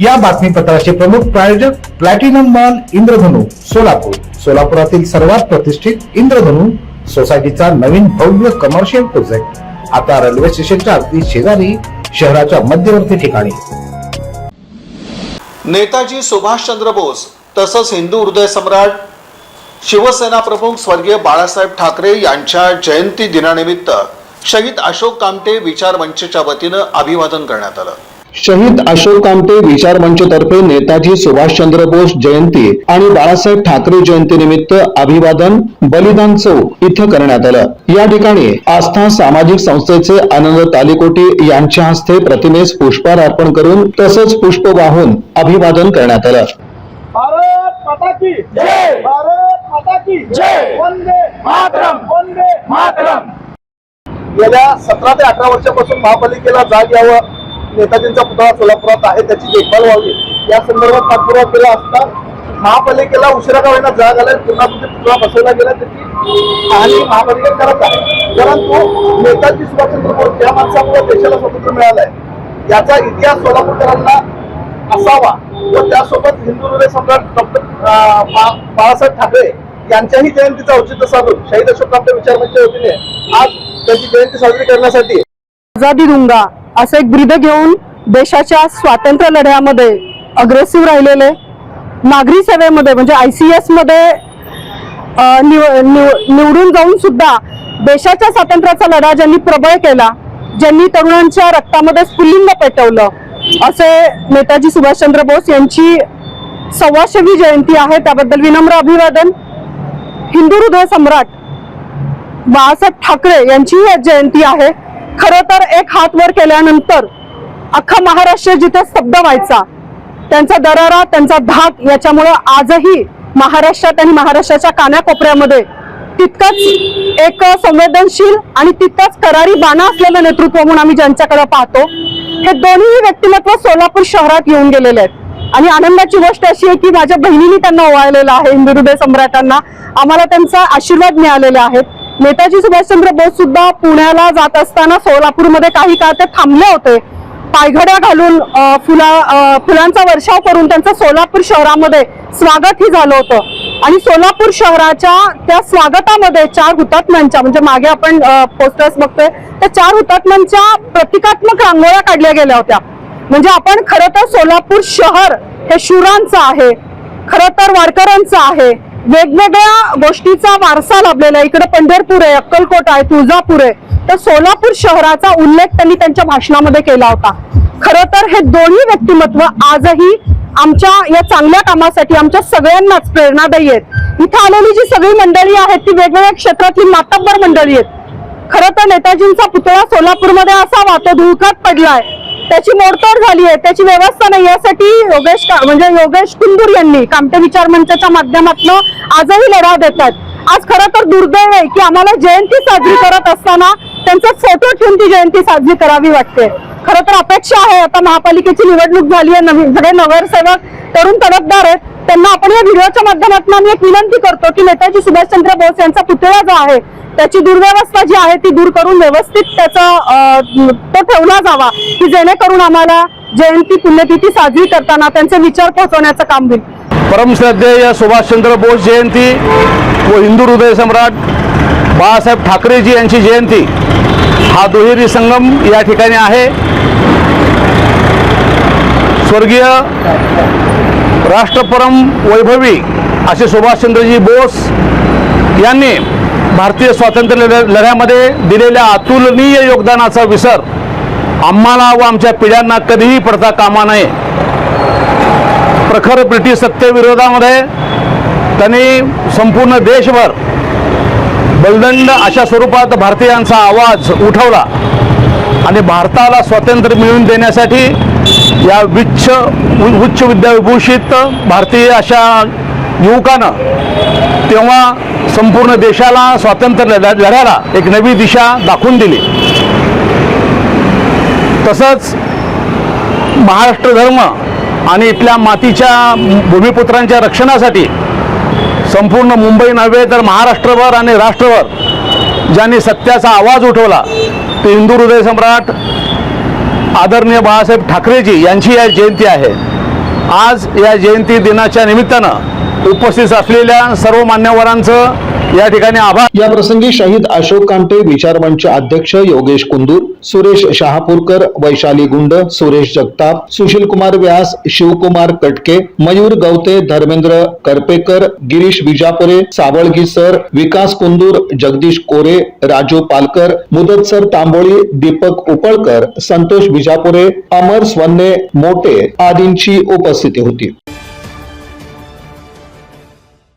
या बातमीपत्राचे प्रमुख प्रायोजक प्लॅटिनम मॉल इंद्रधनु सोलापूर. सोलापुरातील सर्वात प्रतिष्ठित इंद्रधनु सोसायटीचा नवीन भव्य कमर्शियल प्रोजेक्ट आता रेल्वे स्टेशनच्या अगदी शेजारी शहराच्या मध्यवर्ती ठिकाणी. नेताजी सुभाषचंद्र बोस तसंच हिंदू हृदय सम्राट शिवसेना प्रमुख स्वर्गीय बाळासाहेब ठाकरे यांच्या जयंती दिनानिमित्त शहीद अशोक कामटे विचार मंचच्या वतीनं अभिवादन करण्यात आलं. शहीद अशोक कामटे विचार मंचतर्फे नेताजी सुभाषचंद्र बोस जयंती आणि बाळासाहेब ठाकरे जयंती निमित्त अभिवादन बलिदान चौक इथं करण्यात आलं. या ठिकाणी आस्था सामाजिक संस्थेचे आनंद तालिकोटी यांच्या हस्ते प्रतिमेस पुष्पहार अर्पण करून तसंच पुष्प वाहून अभिवादन करण्यात आलं. भारत माता की जय! भारत माता की जय! वंदे मातरम! वंदे मातरम! गेल्या सतरा ते अठरा वर्षापासून महापालिकेला जाग यावं नेताजींचा पुतळा सोलापुरात आहे त्याची देखभाल व्हावी. या संदर्भात पाठपुरावा केला असता महापालिकेला उशिरा का होईना जाग आलाय पुन्हा तिथे पुतळा बसवला गेला त्याची पाहणी महापालिका करत आहे. परंतु नेताजी सुभाषचंद्र बोस या माणसामुळे देशाला स्वातंत्र्य मिळालंय. याचा इतिहास सोलापूरकरांना असावा व त्यासोबत हिंदू हृदय सम्राट डॉक्टर बा- बाळासाहेब ठाकरे यांच्याही जयंतीचं औचित्य साधून शहीद अशोक कापडे विचारमंचच्या वतीने आज त्याची जयंती साजरी करण्यासाठी. आझादी दूंगा असं एक ब्रीद घेऊन देशाच्या स्वातंत्र्य लढ्यामध्ये अग्रेसिव्ह राहिलेले नागरी सेवेमध्ये म्हणजे आय सी एसमध्ये निव- निव- निवडून जाऊन सुद्धा देशाच्या स्वातंत्र्याचा लढा ज्यांनी प्रबळ केला ज्यांनी तरुणांच्या रक्तामध्ये स्फुलिंग पेटवलं असे नेताजी सुभाषचंद्र बोस यांची सव्वाशेवी जयंती आहे. त्याबद्दल विनम्र अभिवादन. हिंदू हृदय सम्राट बाळासाहेब ठाकरे यांचीही आज जयंती आहे. खरं तर एक हात वर केल्यानंतर अख्खा महाराष्ट्र जिथे स्तब्ध व्हायचा त्यांचा दरारा त्यांचा धाक याच्यामुळं आजही महाराष्ट्रात आणि महाराष्ट्राच्या कानाकोपऱ्यामध्ये तितकंच एक संवेदनशील आणि तितकंच करारी बाणा असलेलं नेतृत्व म्हणून आम्ही ज्यांच्याकडे पाहतो हे दोन्ही व्यक्तिमत्व सोलापूर शहरात येऊन गेलेले आहेत. आणि आनंदाची गोष्ट अशी आहे की माझ्या बहिणीने त्यांना ओवाळलेलं आहे हिंदू हृदय सम्राटांना. आम्हाला त्यांचा आशीर्वाद मिळालेला आहेत नेताजी सुभाषचंद्र बोस सुद्धा पुण्याला जात असताना सोलापूरमध्ये काही काळ ते थांबले होते. पायघड्या घालून फुला फुलांचा वर्षाव करून त्यांचं सोलापूर शहरामध्ये स्वागतही झालं होतं. आणि सोलापूर शहराच्या त्या स्वागतामध्ये चार हुतात्म्यांच्या म्हणजे मागे आपण पोस्टर्स बघतोय त्या चार हुतात्म्यांच्या प्रतिकात्मक रांगोळ्या काढल्या गेल्या होत्या. म्हणजे आपण खरं तर सोलापूर शहर हे शूरांचं आहे खरं तर वारकऱ्यांचं आहे वेगवेगळ्या गोष्टीचा वारसा लाभलेला आहे. इकडे पंढरपूर आहे अक्कलकोट आहे तुळजापूर आहे. तर सोलापूर शहराचा उल्लेख त्यांनी त्यांच्या भाषणामध्ये केला होता. खरं तर हे दोन्ही व्यक्तिमत्व आजही आमच्या या चांगल्या कामासाठी आमच्या सगळ्यांनाच प्रेरणादायी आहेत. इथं आलेली जी सगळी मंडळी आहेत ती वेगवेगळ्या क्षेत्रातली मातब्बर मंडळी आहेत. खरं तर नेताजींचा पुतळा सोलापूरमध्ये असावा तो धुळकात पडलाय. त्याची मोडतोड झाली आहे. त्याची व्यवस्था नाही. यासाठी योगेश का- म्हणजे योगेश कुंदूर यांनी कामटे विचार मंचाच्या माध्यमातून आजही लढा देतात आज खरं तर दुर्दैव आहे की आम्हाला जयंती साजरी करत असताना त्यांचा फोटो ठेवून ती जयंती साजरी करावी वाटते. खरं तर अपेक्षा आहे. आता महापालिकेची निवडणूक झाली आहे. नवीन सगळे नगरसेवक तरुण तडफदार आहेत. त्यांना आपण या व्हिडिओच्या माध्यमातून आम्ही एक विनंती करतो की नेताजी सुभाषचंद्र बोस यांचा पुतळा जो आहे त्याची दुर्व्यवस्था जी आहे ती दूर करून व्यवस्थित त्याचा तो ठेवला जावा की जेणेकरून आम्हाला जयंती पुण्यतिथी साजरी करताना त्यांचे विचार पोहोचवण्याचं काम होईल. परमश्रद्धेय सुभाषचंद्र बोस जयंती व हिंदू हृदय सम्राट बाळासाहेब ठाकरेजी यांची जयंती हा दुहेरी संगम या ठिकाणी आहे. स्वर्गीय राष्ट्रपरम वैभवी असे सुभाषचंद्रजी बोस यांनी भारतीय स्वातंत्र्य लढ्यामध्ये दिलेल्या अतुलनीय योगदानाचा विसर आम्हाला व आमच्या पिढ्यांना कधीही पडता कामा नये. प्रखर ब्रिटिश सत्तेविरोधामध्ये त्यांनी संपूर्ण देशभर बलदंड अशा स्वरूपात भारतीयांचा आवाज उठवला आणि भारताला स्वातंत्र्य मिळवून देण्यासाठी या विच्छ उच्च विद्याविभूषित भारतीय अशा युवकानं तेव्हा संपूर्ण देशाला स्वातंत्र्य लढ्याला एक नवी दिशा दाखवून दिली. तसंच महाराष्ट्र धर्म आणि इथल्या मातीच्या भूमिपुत्रांच्या रक्षणासाठी संपूर्ण मुंबई नव्हे तर महाराष्ट्रभर आणि राष्ट्रभर ज्यांनी सत्याचा आवाज उठवला ते हिंदू हृदय सम्राट आदरणीय बाळासाहेब ठाकरेजी यांची या जयंती आहे. आज या जयंती दिनाच्या निमित्तानं उपस्थित असलेल्या सर्व मान्यवरांचं या ठिकाणी आभार. या प्रसंगी शहीद अशोक कामटे विचार मंच अध्यक्ष योगेश कुंदूर सुरेश शहापूरकर वैशाली गुंड सुरेश जगताप सुशील कुमार व्यास शिवकुमार कटके मयूर गवते धर्मेंद्र करपेकर गिरीश विजापुरे सावळगी सर विकास कुंदूर जगदीश कोरे राजू पालकर मुदतसर तांबोळी दीपक उपळकर संतोष विजापुरे अमर स्वन्ने मोटे आदींची उपस्थिती होती.